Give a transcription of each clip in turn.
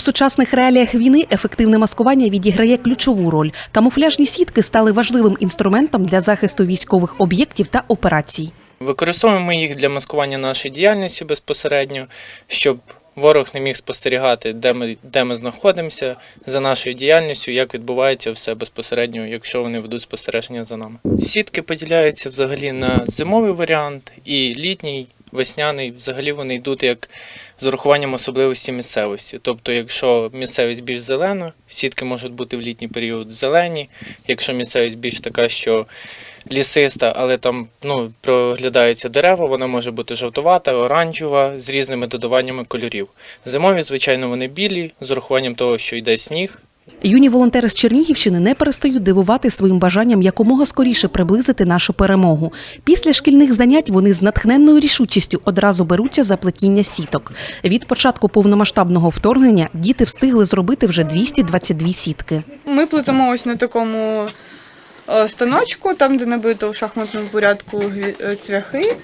У сучасних реаліях війни ефективне маскування відіграє ключову роль. Камуфляжні сітки стали важливим інструментом для захисту військових об'єктів та операцій. Використовуємо їх для маскування нашої діяльності безпосередньо, щоб ворог не міг спостерігати, де ми, де ми знаходимося за нашою діяльністю, як відбувається все безпосередньо, якщо вони ведуть спостереження за нами. Сітки поділяються взагалі на зимовий варіант і літній, весняний. Взагалі вони йдуть як з урахуванням особливості місцевості. Тобто, якщо місцевість більш зелена, сітки можуть бути в літній період зелені. Якщо місцевість більш така, що лісиста, але там ну, проглядаються дерева, вона може бути жовтувата, оранжева, з різними додаваннями кольорів. Зимові, звичайно, вони білі, з урахуванням того, що йде сніг. Юні волонтери з Чернігівщини не перестають дивувати своїм бажанням якомога скоріше приблизити нашу перемогу. Після шкільних занять вони з натхненною рішучістю одразу беруться за плетіння сіток. Від початку повномасштабного вторгнення діти встигли зробити вже 222 сітки. Ми плетемо ось на такому е, станочку, там, де набито в шахматному порядку е, цвяхи,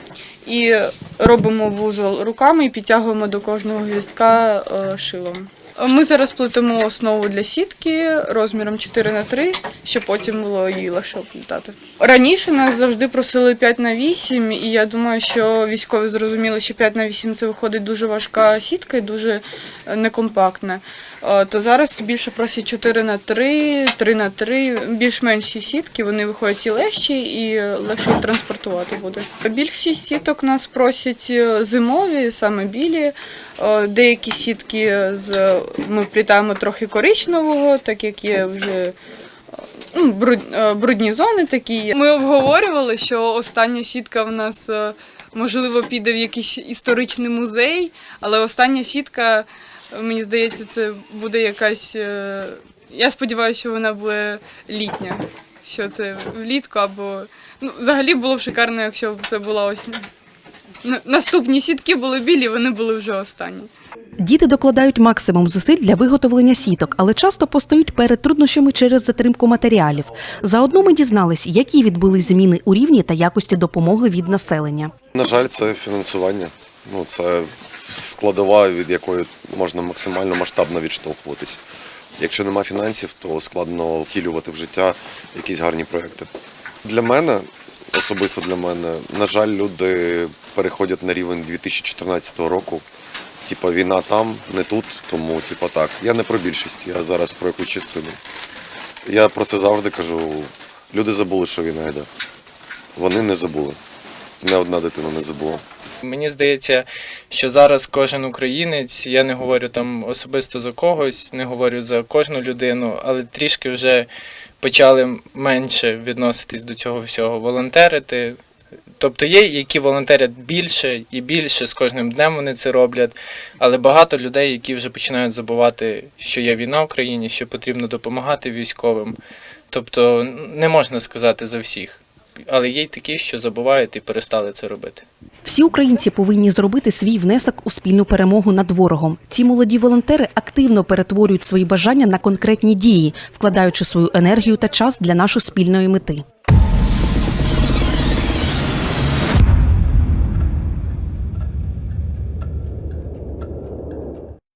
і робимо вузол руками і підтягуємо до кожного гвіздка е, шилом. Ми зараз плетемо основу для сітки розміром 4 на 3 щоб потім було її легше оплітати. Раніше нас завжди просили 5 на 8 і я думаю, що військові зрозуміли, що 5 на 8 це виходить дуже важка сітка і дуже е, некомпактна. Е, То зараз більше просять 4 на 3, 3 на 3, більш менші сітки, вони виходять і легші, і легше їх транспортувати буде. Більшість сіток нас просять е, зимові, саме білі. Деякі сітки з ми вплітаємо трохи коричневого, так як є вже ну, е, брудні зони такі. Ми обговорювали, що остання сітка в нас е, можливо піде в якийсь історичний музей, але остання сітка, е, мені здається, це буде якась. Я сподіваюся, що вона буде літня. Що це влітку або. Ну, взагалі було б шикарно, якщо б це була ось. Наступні сітки були білі, вони були вже останні. Діти докладають максимум зусиль для виготовлення сіток, але часто постають перед труднощами через затримку матеріалів. Заодно ми дізнались, які відбулись зміни у рівні та якості допомоги від населення. На жаль, це фінансування. Ну, це складова, від якої можна максимально масштабно відштовхуватись. Якщо нема фінансів, то складно втілювати в життя якісь гарні проекти. Для мене, особисто для мене, на жаль, люди переходять на рівень 2014 року. Типа війна там, не тут, тому типа так. Я не про більшість, я зараз про якусь частину. Я про це завжди кажу. Люди забули, що війна йде. Вони не забули. Не одна дитина не забула. Мені здається, що зараз кожен українець, я не говорю там особисто за когось, не говорю за кожну людину, але трішки вже почали менше відноситись до цього всього, волонтерити. Тобто є, які волонтерять більше і більше з кожним днем вони це роблять, але багато людей, які вже починають забувати, що є війна в країні, що потрібно допомагати військовим. Тобто не можна сказати за всіх, але є й такі, що забувають і перестали це робити. Всі українці повинні зробити свій внесок у спільну перемогу над ворогом. Ці молоді волонтери активно перетворюють свої бажання на конкретні дії, вкладаючи свою енергію та час для нашої спільної мети.